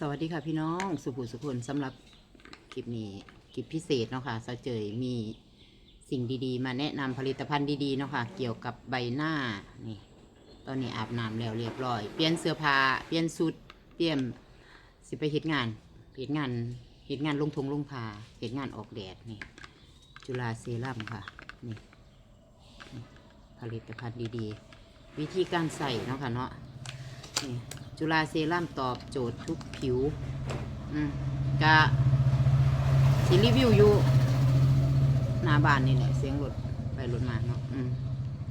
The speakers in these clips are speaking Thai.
สวัสดีค่ะพี่น้องสุภูสุพลสำหรับคลิปนี้คลิปพิเศษเนาะค่ะสาวเจยมีสิ่งดีๆ มาแนะนำผลิตภัณฑ์ดีๆเนาะค่ะเกี่ยวกับใบหน้านี่ตอนนี้อาบน้ำแล้วเรียบร้อย เปลี่ยนเสื้อผ้าเปลี่ยนชุดเตรียมสิไปเฮ็ดงานเฮ็ดงานเฮ็ดงานลงทงลงพาเฮ็ดงานออกแดดนี่จุฬาเซรั่มค่ะนี่นี่ผลิตภัณฑ์ดีๆ วิธีการใส่เนาะค่ะเนาะนี่ จุฬาเซรั่มตอบโจทย์ทุกผิว อืมกะสิรีวิวอยู่หน้าบ้านนี่แหละเสียงรถไปรถมาเนาะอืม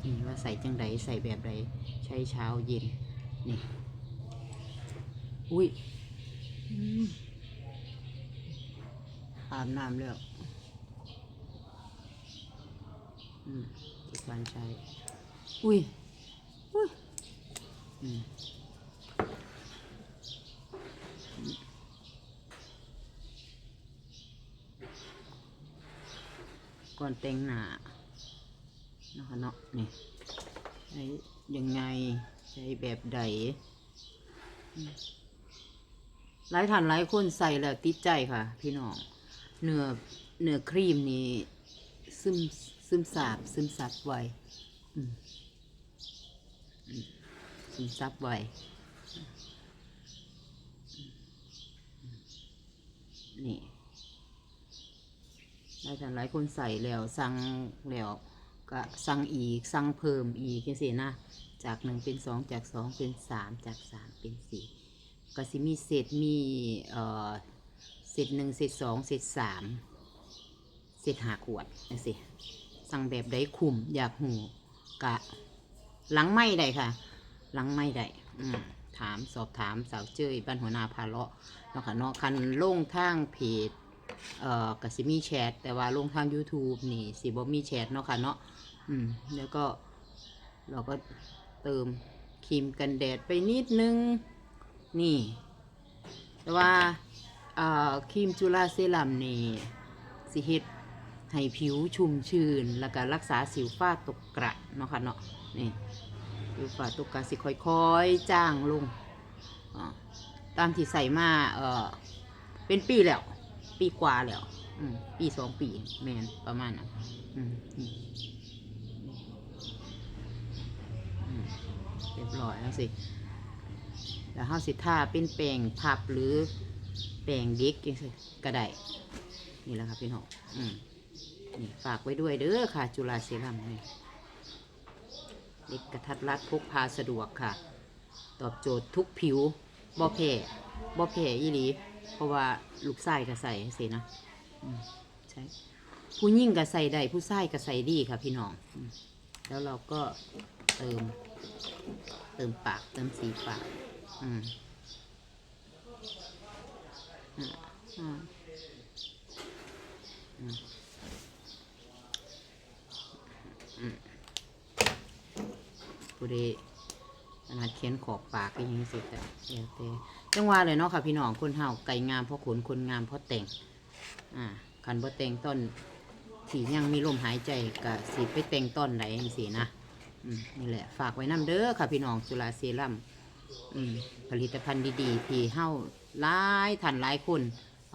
นี่ว่าใส่จังไดใส่แบบใดใช้เช้าเย็น นี่ อุ้ยอาบน้ำแล้วอืมที่บ้านใช้อุ้ยอุ้ยอืม ก่อนแต่งหน้าเนาะคะเนาะนี่ใช้ยังไงใช้แบบใดหลายท่านหลายคนใส่แล้วติดใจค่ะ พี่น้องเนื้อเนื้อครีมนี่ซึมซึมซาบซึมซับไวซึมซับไวนี่ หลายท่านหลายคนใส่แล้วสั่งแล้วก็สั่งอีกสั่งเพิ่มอีกจังซี่นะ จากหนึ่งเป็นสองจากสองเป็นสามจากสามเป็นสี่ก็สิมีเศษมีเอ่อเศษหนึ่งเศษสองเศษสามเศษหาขวดจังซี่สั่งแบบใดคุมอยากหูกะหลังไม่ได้ค่ะ หลังไม่ได้อืมถามสอบถามสาวเจ้ยบ้านหัวนาพาเลาะเนาะค่ะเนาะคันลงทางเพจ เอ่อก็สิมีแชทแต่ว่าลงทาง YouTube นี่สิบ่มีแชทเนาะค่ะเนาะอืมแล้วก็เราก็เติมครีมกันแดดไปนิดนึง นี่ แต่ว่าเอ่อครีมจุลาเซรั่มนี่สิเฮ็ดให้ผิวชุ่มชื้นแล้วก็รักษาสิวฝ้าตกกระเนาะค่ะเนาะนี่สิวฝ้าตกกระสิค่อยๆจ้างลงตามที่ใส่มาเอ่อเป็นปีแล้ว ปีกว่าแล้ว อืมปีสองปีแมนประมาณนั้นอืมอืมเรียบร้อยแล้วสิแล้วเฮาสิท่าเป็นแปลงพับหรือแปลงเด็กจังก็ได้นี่แหละครับพี่น้องอืมนี่ฝากไว้ด้วยเด้อค่ะ จุฬาเซรั่มนี่เล็กกระทัดรัดพกพาสะดวกค่ะ ตอบโจทย์ทุกผิวบ่แพ้บ่แพ้อีหลี เพราะว่าลูกชายก็ใส่สินะใช่ผู้ยิ่งก็ใส่ได้ผู้ชายก็ใส่ดีค่ะพี่น้องอแล้วเราก็เติม เติมปากเติมสีปาก อืมอ่าอ่าอืมอืมผู้ใด ขนาดเขียนขอบปากก็ยังสิแต่แล้วแต่จังว่าเลยเนาะค่ะพี่น้องคนเฮาไก่งามเพราะขนคนงามเพราะแต่ง อ่าคันบ่แต่งต้นที่ยังมีลมหายใจก็สิไปแต่งต้นไหนจังซี่นะอืมนี่แหละฝากไว้นํเด้อค่ะพี่น้องจุฬาเซรั่มอืมผลิตภัณฑ์ดีๆ ที่เฮาหลายท่านหลายคน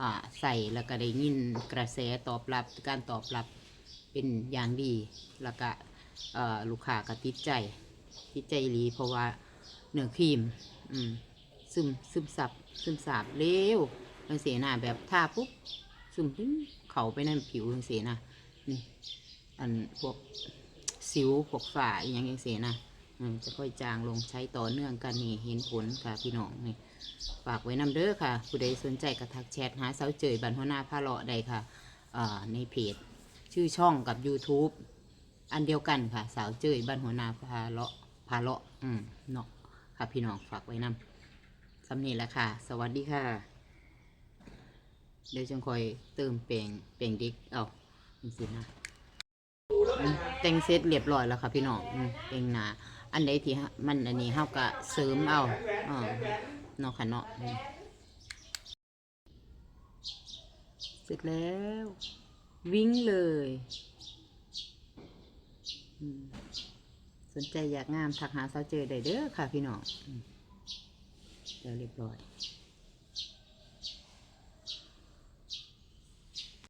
อ่าใส่แล้วก็ได้ยินกระแสตอบรับการตอบรับเป็นอย่างดีแล้วก็ลูกค้าก็ติดใจ ติดใจอีหลีเพราะว่าเนื้อครีม อืม ซึมซึมซับซึมซาบเร็วจังเสียหน้าแบบทาปุ๊บซึมปึ้งเขาไปในผิวจังเสียนะนี่อันพวกสิวพวกฝ้าอย่างจังเสียนะอืมจะค่อยจางลงใช้ต่อเนื่องกันนี่เห็นผลค่ะพี่น้องนี่ฝากไว้นำเด้อค่ะ ผู้ใดสนใจก็ทักแชทหาสาวเจยบันหัวหน้าพาเลาะได้ค่ะอ่าในเพจ ชื่อช่องกับ YouTube อันเดียวกันค่ะ สาวเจยบันหัวนาพาเลาะพาเลาะอืมเนาะค่ะพี่น้องฝากไว้นำสำนีแหละค่ะ สวัสดีค่ะ เดี๋ยวจังคอยเติมเปลงเปลงดิกเอาจริงๆนะอืมแต่งเสร็จเรียบร้อยแล้วค่ะพี่น้องอืมเปลงหนาอันใดที่มันอันนี้เฮาก็เสริมเอาอ๋อเนาะค่ะเนาะเสร็จแล้ว วิ่งเลย สนใจอยากงามทักหาสาวเจอได้เด้อค่ะพี่น้องเดี๋ยวเรียบร้อย